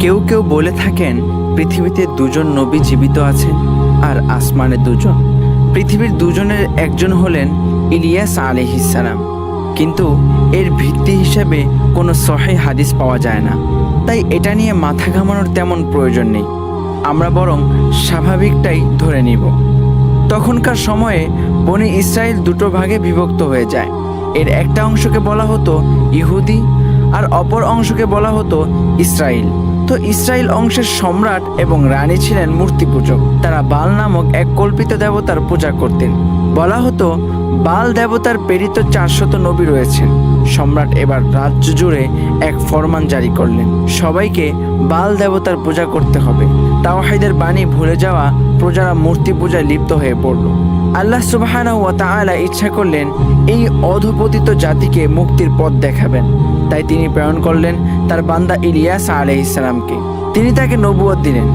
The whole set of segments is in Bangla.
কেউ কেউ বলে থাকেন, পৃথিবীতে দুজন নবী জীবিত আছেন আর আসমানে দুজন। পৃথিবীর দুজনের একজন হলেন ইলিয়াস আলিহিসালাম কিন্তু এর ভিত্তি হিসেবে কোনো সহে হাদিস পাওয়া যায় না। তাই এটা নিয়ে মাথা ঘামানোর তেমন প্রয়োজন নেই। আমরা বরং স্বাভাবিকটাই ধরে নিব। তখনকার সময়ে বনি ইসরায়েল দুটো ভাগে বিভক্ত হয়ে যায়। এর একটা অংশকে বলা হতো ইহুদি আর অপর অংশকে বলা হতো ইসরায়েল তো ইসরায়েল অংশের সম্রাট এবং রানী ছিলেন মূর্তি পূজক তারা বাল নামক এক কল্পিত দেবতার পূজা করতেন। বলা হতো, বাল দেবতার প্রেরিত চারশত নবী রয়েছেন। সম্রাট এবার রাজ্য জুড়ে এক ফরমান জারি করলেন। সবাইকে বাল দেবতার পূজা করতে হবে। তাওহাইদের বাণী ভুলে যাওয়া প্রজারা মূর্তি পূজায় লিপ্ত হয়ে পড়ল। আল্লাহ সুবাহানা ওয়া তাআলা ইচ্ছা করলেন এই অধপতিত জাতিকে মুক্তির পথ দেখাবেন। তাই তিনি প্রেরণ করলেন তার বান্দা ইলিয়াস আলাইসালামকে তিনি তাকে নবুয়ত দিলেন।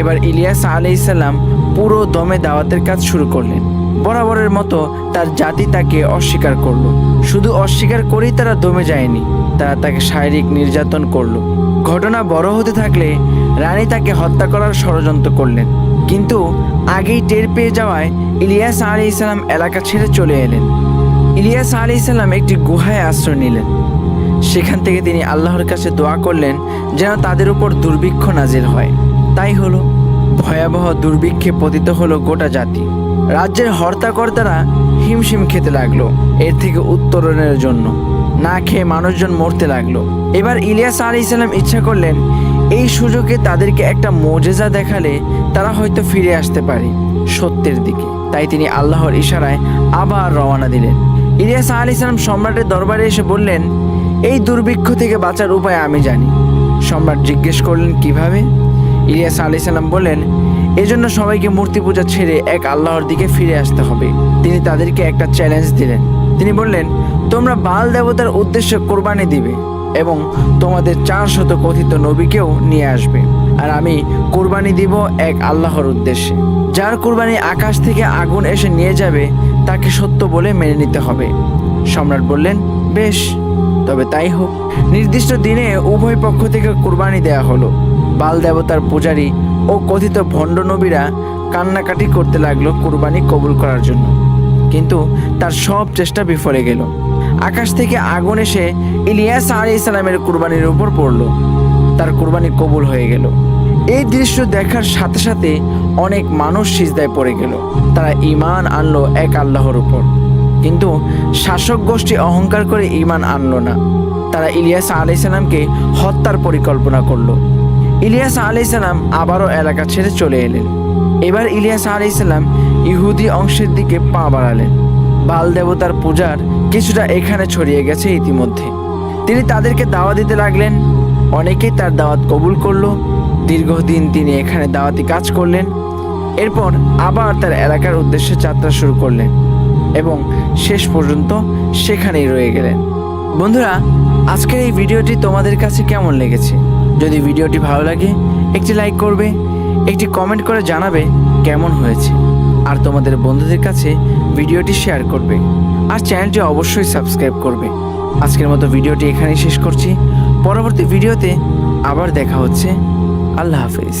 এবার ইলিয়াস আলাইসাল্লাম পুরো দমে দাওয়াতের কাজ শুরু করলেন। বরাবরের মতো তার জাতি তাকে অস্বীকার করল। শুধু অস্বীকার করেই তারা দমে যায়নি, তারা তাকে শারীরিক নির্যাতন করল। ঘটনা বড় হতে থাকলে রানী তাকে হত্যা করার ষড়যন্ত্র করলেন। কিন্তু আগেই টের পেয়ে যাওয়ায় ইলিয়াস আলী ইসলাম এলাকা ছেড়ে চলে এলেন। ইলিয়াস আলী ইসলাম একটি গুহায় আশ্রয় নিলেন। সেখান থেকে তিনি আল্লাহর কাছে দোয়া করলেন যেন তাদের উপর দুর্ভিক্ষ নাজিল হয়। তাই হলো, ভয়াবহ দুর্ভিক্ষে পতিত হলো গোটা জাতি। রাজ্যের হর্তাকর্তারা হিমশিম খেতে লাগল, এর থেকে উত্তরণের জন্য। না খেয়ে মানুষজন মরতে লাগল। এবার ইলিয়াস আলী ইসলাম ইচ্ছা করলেন, এই সুযোগে তাদেরকে একটা মোজেজা দেখালে তারা হয়তো ফিরে আসতে পারে সত্যের দিকে। তাই তিনি আল্লাহর ইশারায় আবার রওনা দিলেন। ইলিয়াস আলী ইসলাম সম্রাটের দরবারে এসে বললেন এই দুর্ভিক্ষ থেকে বাঁচার উপায় আমি জানি। সম্রাট জিজ্ঞেস করলেন, কীভাবে? ইলিয়াস আলী সাল্লাম বললেন, এজন্য সবাইকে মূর্তি পূজা ছেড়ে এক আল্লাহর দিকে ফিরে আসতে হবে। তিনি তাদেরকে একটা চ্যালেঞ্জ দিলেন। তিনি বললেন, তোমরা বাল দেবতার উদ্দেশ্যে কোরবানি দিবে এবং তোমাদের চার শত কথিত নবীকেও নিয়ে আসবে। আর আমি কোরবানি দিব এক আল্লাহর উদ্দেশ্যে। যার কোরবানি আকাশ থেকে আগুন এসে নিয়ে যাবে, তাকে সত্য বলে মেনে নিতে হবে। সম্রাট বললেন, বেশ তবে তাই হোক, নির্দিষ্ট দিনে উভয় পক্ষ থেকে কুরবানি দেয়া হলো। বাল দেবতার পূজারী ও কথিত ভণ্ড নবীরা কান্নাকাটি করতে লাগল কুরবানি কবুল করার জন্য। কিন্তু তার সব চেষ্টা বিফলে গেল। আকাশ থেকে আগুন এসে ইলিয়াস আলী ইসলামের কুরবানির উপর পড়ল। তার কুরবানি কবুল হয়ে গেল। এই দৃশ্য দেখার সাথে সাথে অনেক মানুষ সিজদায় পড়ে গেল। তারা ইমান আনলো এক আল্লাহর উপর। কিন্তু শাসক গোষ্ঠী অহংকার করে ইমান আনল না। তারা ইলিয়াস আলাইসালামকে হত্যার পরিকল্পনা করল। ইলিয়াস আলাইসালাম আবারও এলাকা ছেড়ে চলে এলেন। এবার ইলিয়াস আলাইসাল্লাম ইহুদি অংশের দিকে পা বাড়ালেন। বাল দেবতার পূজার কিছুটা এখানে ছড়িয়ে গেছে ইতিমধ্যে। তিনি তাদেরকে দাওয়া দিতে লাগলেন। অনেকেই তার দাওয়াত কবুল করল। দীর্ঘদিন তিনি এখানে দাওয়াতি কাজ করলেন। এরপর আবার তার এলাকার উদ্দেশ্যে যাত্রা শুরু করলেন। এবং শেষ পর্যন্ত সেখানেই রয়ে গেলেন। বন্ধুরা, আজকের এই ভিডিওটি তোমাদের কাছে কেমন লেগেছে? যদি ভিডিওটি ভালো লাগে, একটি লাইক করবে, একটি কমেন্ট করে জানাবে কেমন হয়েছে। আর তোমাদের বন্ধুদের কাছে ভিডিওটি শেয়ার করবে। আর চ্যানেলটি অবশ্যই সাবস্ক্রাইব করবে। আজকের মতো ভিডিওটি এখানেই শেষ করছি। পরবর্তী ভিডিওতে আবার দেখা হচ্ছে। আল্লাহ হাফিজ।